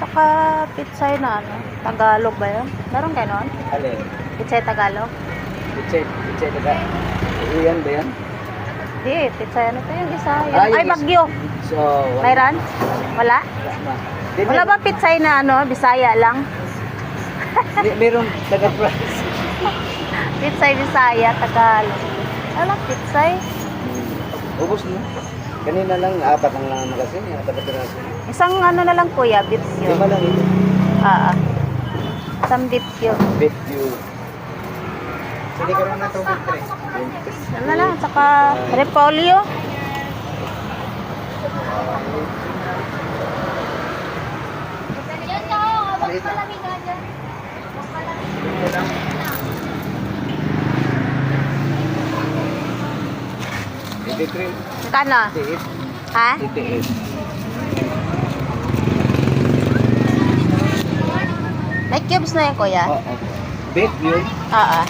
Saka pitsay na ano, Tagalog ba yun? Meron ganon? Alin? Pitsay Tagalog? Pichet. Pichet na Iyan ba yan? Di, pitsay ano to yung isa? Ah, yung ay, is- Bagyo. So, wala. Mayroon? Wala? Wala ba pitsay na ano, Bisaya lang? Meron taga-price. Pitsay Bisaya, Tagalog. Ano, pitsay? Hmm. Ubus na. Kanina lang, apat ang lang kasi. Apat na piraso. Isang ano na lang kuya, bits yun. Lima lang ito. Ah, ah. Isang bits yun. Bits yun. Hindi ka rin natubig, pre. Ano lang, saka repolyo. Diyan ka, huwag palamig na dyan. Huwag palamig. 83. Kano? 88. Ha? 88. May cubes na yan, kuya? Oo. Big yun? Oo.